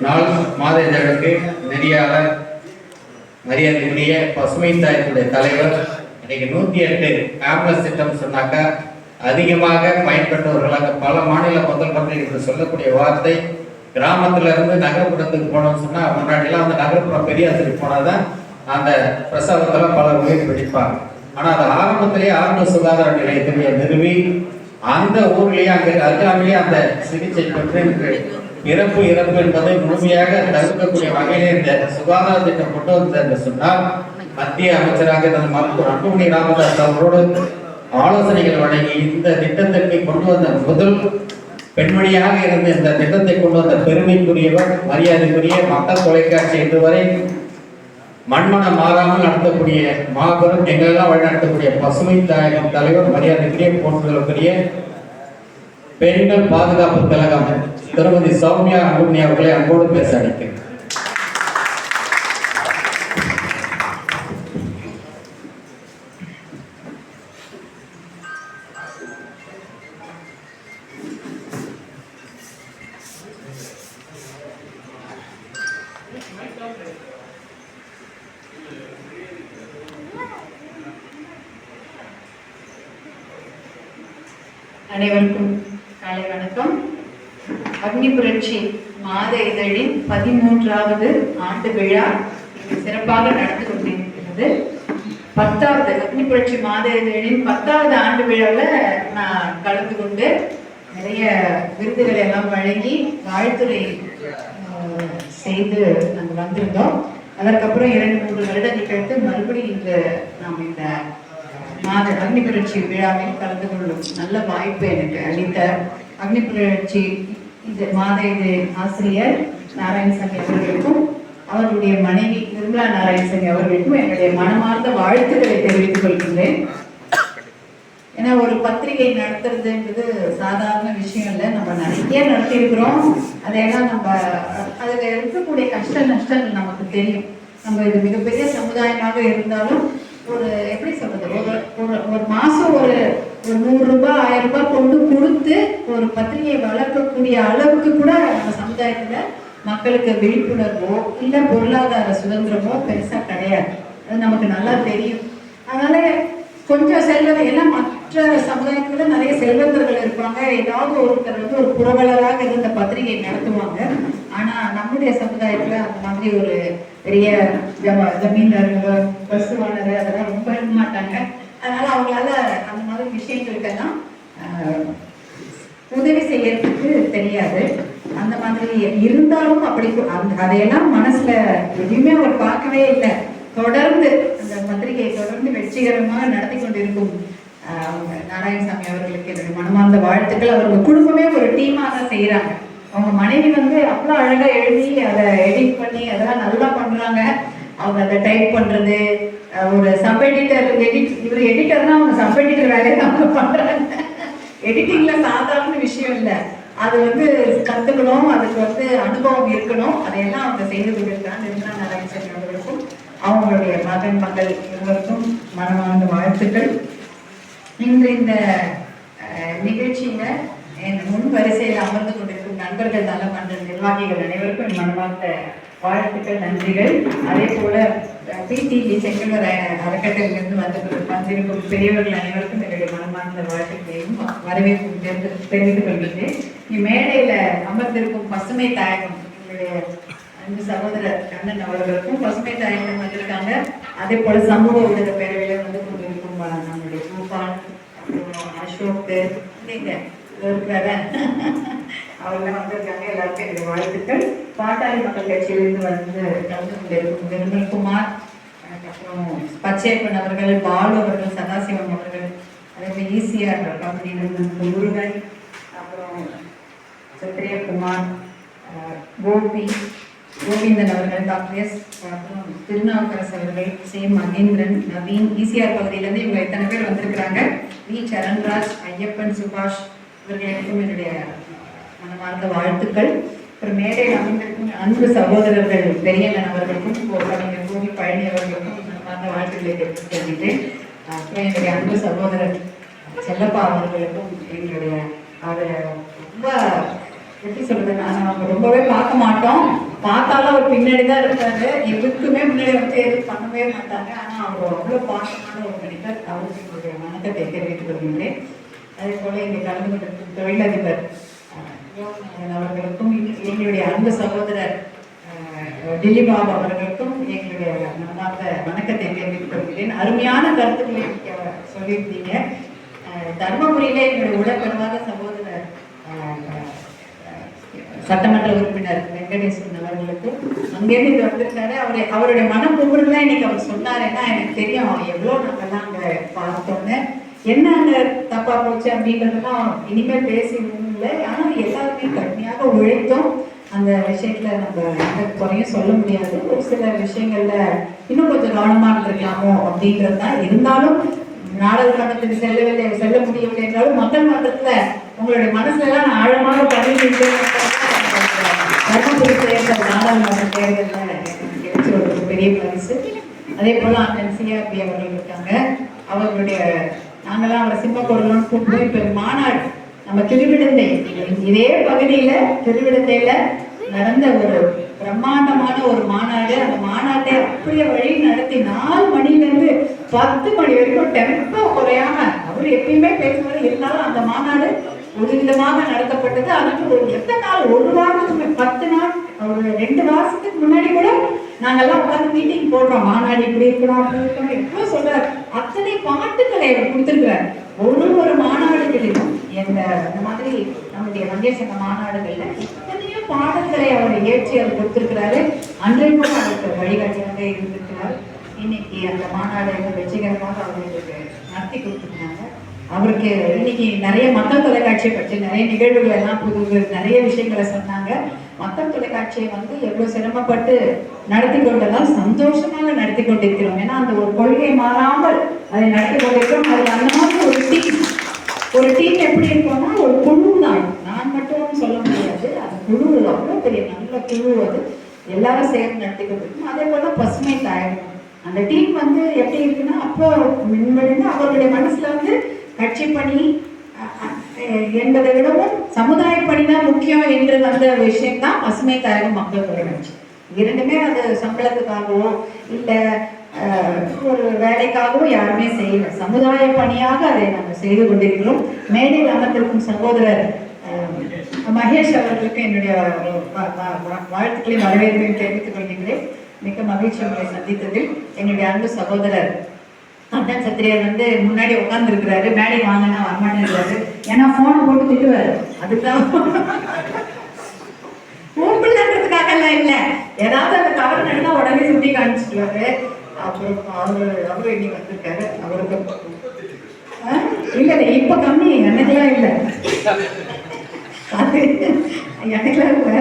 நாள் மாத இதழுக்கு நெறியாளர் மரியாதைக்குரிய பசுமை தாயத்துடைய தலைவர் இன்னைக்கு நூத்தி எட்டு ஆம்புலன்ஸ் திட்டம் சொன்னாக்கா அதிகமாக பயன்பெற்றவர்களாக பல மாநில முதல்வர்கள் என்று சொல்லக்கூடிய வார்த்தை கிராமத்துல இருந்து நகர்ப்புறத்துக்கு போனோம்னு சொன்னா முன்னாடிலாம் அந்த நகர்ப்புறம் பெரியாசிரி போனாதான் அந்த பிரசவத்துல பல உயிர் பிடிப்பாங்க. ஆனா அது ஆரம்பத்திலேயே ஆரம்ப சுகாதார நிலையத்திலேயே நிறுவி அந்த ஊர்லயே அங்க அருகாமையே அந்த சிகிச்சை பெற்று இறப்பு இறப்பு என்பதை முழுமையாக தவிர்க்கக்கூடிய வகையிலே இந்த சுகாதார திட்டம் கொண்டு வந்தது என்று சொன்னால் மத்திய அமைச்சராக இருந்த மருத்துவர் அன்புமணி ராமதாஸ் அவரோடு ஆலோசனைகள் வழங்கி இந்த திட்டத்திற்கு கொண்டு வந்த முதல் பெண்மணியாக இருந்த இந்த திட்டத்தை கொண்டு வந்த பெருமைக்குரியவர் மரியாதைக்குரிய மக்கள் தொலைக்காட்சி இன்று வரை மண்மனம் மாறாமல் நடத்தக்கூடிய மாபெரும் எங்களெல்லாம் வழிநடத்தக்கூடிய பசுமை தாயகம் தலைவர் மரியாதைக்குரிய போன்றதற்குரிய பெண்கள் பாதுகாப்பு கழகம் திருமதி சௌமியா அன்புமணி அவர்களை அன்போடு பேச அழைக்கிறேன் அனைவருக்கும் காலை வணக்கம். அக்னி புரட்சி மாத இதழின் பதிமூன்றாவது ஆண்டு விழா சிறப்பாக நடந்து கொண்டிருக்கிறது. பத்தாவது அக்னி புரட்சி மாத இதழின் பத்தாவது ஆண்டு விழாவில் நான் கலந்து கொண்டு நிறைய விருதுகளை எல்லாம் வழங்கி வாழ்த்துறை செய்து நாங்கள் வந்திருந்தோம். அதற்கப்புறம் இரண்டு மூன்று வருடங்கள் கழித்து மறுபடியும் இன்று நாம் இந்த மாத அக்னி புரட்சி விழாவில் கலந்து கொள்ளும் நல்ல வாய்ப்பு எனக்கு அளித்த அக்னி புரட்சி இது மாத இது ஆசிரியர் நாராயணசாமி அவர்களுக்கும் அவருடைய மனைவி நிர்மலா நாராயணசாமி அவர்களுக்கும் என்னுடைய மனமார்ந்த வாழ்த்துக்களை தெரிவித்துக் கொள்கின்றேன். ஏன்னா ஒரு பத்திரிகை நடத்துறதுன்றது சாதாரண விஷயம் இல்லை. நம்ம நிறைய நடத்தியிருக்கிறோம். அதையெல்லாம் நம்ம அதில் இருக்கக்கூடிய கஷ்ட நஷ்டங்கள் நமக்கு தெரியும். நம்ம இது மிகப்பெரிய சமுதாயமாக இருந்தாலும் ஒரு எப்படி சொல்றது? ஒரு ஒரு ஒரு ஒரு ஒரு நூறு ரூபாய் ஆயிரம் ரூபாய் கொண்டு கொடுத்து ஒரு பத்திரிகையை வளர்க்கக்கூடிய அளவுக்கு கூட நம்ம சமுதாயத்துல மக்களுக்கு விழிப்புணர்வோ இல்லை பொருளாதார சுதந்திரமோ பெருசா கிடையாது. அது நமக்கு நல்லா தெரியும். அதனால கொஞ்சம் செல்வம் எல்லாம் மற்ற சமுதாயத்துல நிறைய செல்வந்தர்கள் இருப்பாங்க. ஏதாவது ஒருத்தர் வந்து ஒரு புரவலராக இருந்த பத்திரிகை நடத்துவாங்க. ஆனா நம்முடைய சமுதாயத்துல அந்த மாதிரி ஒரு பெரிய ஜம- ஜமீன்தார்கள் பசுவானர் அதெல்லாம் ரொம்ப இருக்க மாட்டாங்க. அதனால அவங்களால அந்த மாதிரி விஷயங்களுக்கெல்லாம் உதவி செய்யறதுக்கு தெரியாது. அந்த மாதிரி இருந்தாலும் அப்படி அந்த அதையெல்லாம் மனசுல எதுவுமே அவர் பார்க்கவே இல்லை. தொடர்ந்து அந்த பத்திரிகையை தொடர்ந்து வெற்றிகரமாக நடத்தி கொண்டிருக்கும் அவங்க நாராயணசாமி அவர்களுக்கு என்னுடைய மனமார்ந்த வாழ்த்துக்கள். அவங்க குடும்பமே ஒரு டீமாக தான் செய்கிறாங்க அவங்க மனைவி வந்து அவ்வளோ அழகாக எழுதி அதை எடிட் பண்ணி அதெல்லாம் நல்லா பண்ணுறாங்க அவங்க அதை டைப் பண்ணுறது ஒரு சப் எடிட்டர் எடிட் இவர் எடிட்டர்னா அவங்க சப் எடிட்டர் வேலையை தான் அவங்க எடிட்டிங்கில் எடிட்டிங்ல சாதாரண விஷயம் இல்லை. அது வந்து கற்றுக்கணும் அதுக்கு வந்து அனுபவம் இருக்கணும். அதையெல்லாம் அவங்க செய்து கொண்டிருக்காங்க நிர்மலா நாராயணசாமி அவர்களுக்கும் அவங்களுடைய மகன் மகள் இருவருக்கும் மனமார்ந்த வாழ்த்துக்கள். இன்று இந்த நிகழ்ச்சியில் என் முன் வரிசையில் அமர்ந்து கொண்டிருக்க நண்பர்கள் நலமன்ற நிர்வாகிகள் அனைவருக்கும் என் மனமார்ந்த வாழ்த்துக்கள் நன்றிகள். அதே போல பிடிவி செங்கல்வர் அ- அறக்கட்டளையிலிருந்து வந்து வந்திருக்கும் பெரியவர்கள் அனைவருக்கும் என்னுடைய மனமார்ந்த வாழ்த்துக்களையும் வரவேற்பு தெரிந்து- தெரிவித்துக் கொள்கிறேன் இம்மேடையில அமர்ந்திருக்கும் பசுமை தாயகம் என்னுடைய அன்பு சகோதரர் கண்ணன் அவர்களுக்கும் பசுமை தாயகம் வந்திருக்காங்க. அதே போல சமூக ஊடக பேரவையில வந்து கொண்டிருக்கும் நம்முடைய பூபான் அப்புறம் அசோக் நீங்க இருக்கிறார அவங்களாம் வந்திருக்காங்க எல்லாருக்கும் என்னுடைய வாழ்த்துக்கள். பாட்டாளி மக்கள் கட்சியிலிருந்து வந்து கலந்து கொண்டிருக்கும் நிர்மல்குமார் அதுக்கப்புறம் பச்சையப்பன் அவர்கள் பாலு அவர்கள் சதாசிவம் அவர்கள் அதே மாதிரி ஈசிஆர் கம்பெனியிலிருந்து முருகன் அப்புறம் சத்ரியகுமார் கோபி கோவிந்தன் அவர்கள் டாக்டர் எஸ் அப்புறம் திருநாவுக்கரசு அவர்கள் சே. மகேந்திரன் நவீன் ஈசிஆர் பகுதியிலேருந்து இவங்க எத்தனை பேர் வந்திருக்கிறாங்க? வி. சரண்ராஜ் ஐயப்பன் சுபாஷ் இவர்களுக்கும் என்னுடைய மனமார்ந்த வாழ்த்துக்கள். அப்புறம் மேடையில் அமைந்திருக்கும் அன்பு சகோதரர்கள் பெரியண்ணன் அவர்களுக்கும் கோ- கவிஞர் கோவி பழனி அவர்களுக்கும் மனமார்ந்த வாழ்த்துக்களை தெரிவித்துக் கொள்கிறேன் அப்புறம் என்னுடைய அன்பு சகோதரர் செல்லப்பா அவர்களுக்கும் எங்களுடைய அதை ரொம்ப எப்படி சொல்றது நான் அவங்க ரொம்பவே பார்க்க மாட்டோம். பார்த்தாலும் அவர் பின்னாடி தான் இருப்பாரு. எதுக்குமே முன்னாடி வந்து எதுவும் பண்ணவே மாட்டாங்க. ஆனால் அவர் அவ்வளோ பாசமான ஒரு மனிதர் அவருக்கு எங்களுடைய வணக்கத்தை தெரிவித்துக் கொள்கின்றேன். அதே போல் இங்கே கலந்து கொண்டிருக்கும் தொழிலதிபர் அவர்களுக்கும் எங்களுடைய அன்பு சகோதரர் அஹ், அவர்களுக்கும் எங்களுடைய மனமார்ந்த வணக்கத்தை தெரிவித்துக் கொள்கிறேன். அருமையான கருத்துக்களை நீங்க சொல்லியிருந்தீங்க. தர்மபுரியில எங்களுடைய உடற்பிறவாத சகோதரர் சட்டமன்ற உறுப்பினர் வெங்கடேசன் அவர்களுக்கு அங்கேருந்து இங்க வந்திருக்காரு. அவரை அவருடைய மனப்பொருள்லாம் இன்னைக்கு அவர் சொன்னாருன்னா எனக்கு தெரியும் எவ்வளோ நாங்கள்லாம் அங்கே பார்த்தோன்னு. என்ன அங்கே தப்பா போச்சு அப்படின்றதெல்லாம் இனிமேல் பேசி இல்லை. ஆனால் எல்லாருமே கடுமையாக உழைத்தோம் அந்த விஷயத்துல நம்ம எந்த குறையும் சொல்ல முடியாது. ஒரு சில விஷயங்கள்ல இன்னும் கொஞ்சம் கவனமா இருந்திருக்கலாமோ அப்படின்றது தான். இருந்தாலும் நாடாளுமன்றத்துக்கு செல்லவில்லை செல்ல முடியவில்லை என்றாலும் மக்கள் மன்றத்துல உங்களுடைய மனசுல எல்லாம் ஆழமாக பதிவு தருமபுரி தேர்தல் நாடாளுமன்ற தேர்தலில் கிடைச்ச ஒரு பெரிய பரிசு. அதே போல அண்ணன் சிஆர்பி அவர்கள் இருக்காங்க. அவர்களுடைய நாங்களாம் அவரை சிம்மக்கோடலாம் கூப்பிட்டு இப்போ மாநாடு நம்ம திருவிடந்தை இதே பகுதியில திருவிடந்தையில நடந்த ஒரு பிரம்மாண்டமான ஒரு மாநாடு. அந்த மாநாட்டை அப்படியே வழி நடத்தி நாலு மணில இருந்து பத்து மணி வரைக்கும் டெம்போ குறையாம அவர் எப்பயுமே பேசுவார். இருந்தாலும் அந்த மாநாடு ஒரு விதமாக நடத்தப்பட்டது. அதுக்கு ஒரு எத்தனை நாள்? ஒரு வாரத்துக்கு பத்து நாள் ஒரு ரெண்டு மாசத்துக்கு முன்னாடி கூட நாங்கெல்லாம் உட்காந்து மீட்டிங் போடுறோம். மாநாடு இப்படி இருக்கணும் அப்படி இருக்கணும். எவ்வளவு சொல்றாரு? அத்தனை பாட்டுக்களை அவர் கொடுத்துருக்கிறார். ஒரு ஒரு மாநாடு நம்முடைய வங்கிய மாநாடுகள்ல எத்தனையோ பாடல்களை அவர் இயற்றி அவர் கொடுத்திருக்கிறாரு. அன்றைக்கும் அவருக்கு வழிகாட்டியாக இருந்திருக்கிறார். இன்னைக்கு அந்த மாநாடு வெற்றிகரமாக அவர்களுக்கு நடத்தி கொடுத்துருக்காங்க. அவருக்கு இன்னைக்கு நிறைய மக்கள் தொலைக்காட்சியை பற்றி நிறைய நிகழ்வுகள் எல்லாம் புது நிறைய விஷயங்களை சொன்னாங்க. மக்கள் தொலைக்காட்சியை வந்து எவ்வளவு சிரமப்பட்டு நடத்தி கொண்டதால் சந்தோஷமாக நடத்தி கொண்டிருக்கிறோம். ஏன்னா அந்த ஒரு கொள்கை மாறாமல் அதை நடத்தி கொண்டிருக்கிறோம். அதுல அந்த மாதிரி ஒரு டீம் ஒரு டீம் எப்படி இருக்கோம்னா ஒரு குழு தான் நான் மட்டும் சொல்ல முடியாது அது குழு அவ்வளோ பெரிய நல்ல எல்லாரும் சேர்ந்து நடத்தி அதே போல பசுமை தாயகம் அந்த டீம் வந்து எப்படி இருக்குன்னா அப்போ முன்வழிந்து அவர்களுடைய மனசுல வந்து கட்சி பணி என்பதை விடவும் சமுதாய பணி தான் முக்கியம் என்று வந்த விஷயம் தான் பசுமை தாயகம் மக்கள் தொலைக்காட்சி இரண்டுமே அது சம்பளத்துக்காகவோ இல்லை ஒரு வேலைக்காகவும் யாருமே செய்யல. சமுதாய பணியாக அதை நாங்கள் செய்து கொண்டிருக்கிறோம். மேடையில் அமர்ந்திருக்கும் சகோதரர் மகேஷ் அவர்களுக்கு என்னுடைய வாழ்த்துக்களை வரவேற்பையும் தெரிவித்துக் கொள்கின்றேன். மிக்க மகிழ்ச்சி அவர்களை சந்தித்ததில். என்னுடைய அன்பு சகோதரர் அண்ணன் சத்திரியர் வந்து முன்னாடி உட்கார்ந்துருக்கிறாரு. மேடை வாங்கினா வரமாட்டேங்கிறாரு ஏன்னா ஃபோனை போட்டு திட்டுவாரு. அதுதான். கூப்பிடலன்றதுக்காக எல்லாம் இல்லை. ஏதாவது அந்த தவறு நடந்தா உடனே சுட்டி காமிச்சிட்டுவாரு அப்புறம் அவரு அவரு இன்னைக்கு வந்திருக்காரு. அவருக்கு ஆ? இல்ல இல்ல இப்ப கம்மி. எனக்குலாம் இல்லை. அது எனக்குலாம் இல்ல.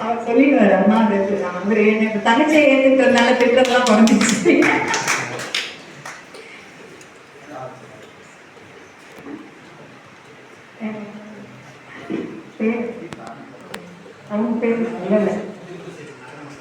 அவர் சொல்லிடுவார் அம்மா அது நான் வந்து எனக்கு தங்கச்சியை ஏத்துக்கிறதுனால திட்டத்தெல்லாம் குறைஞ்சிச்சு பேர். அவங்க பேர் இல்ல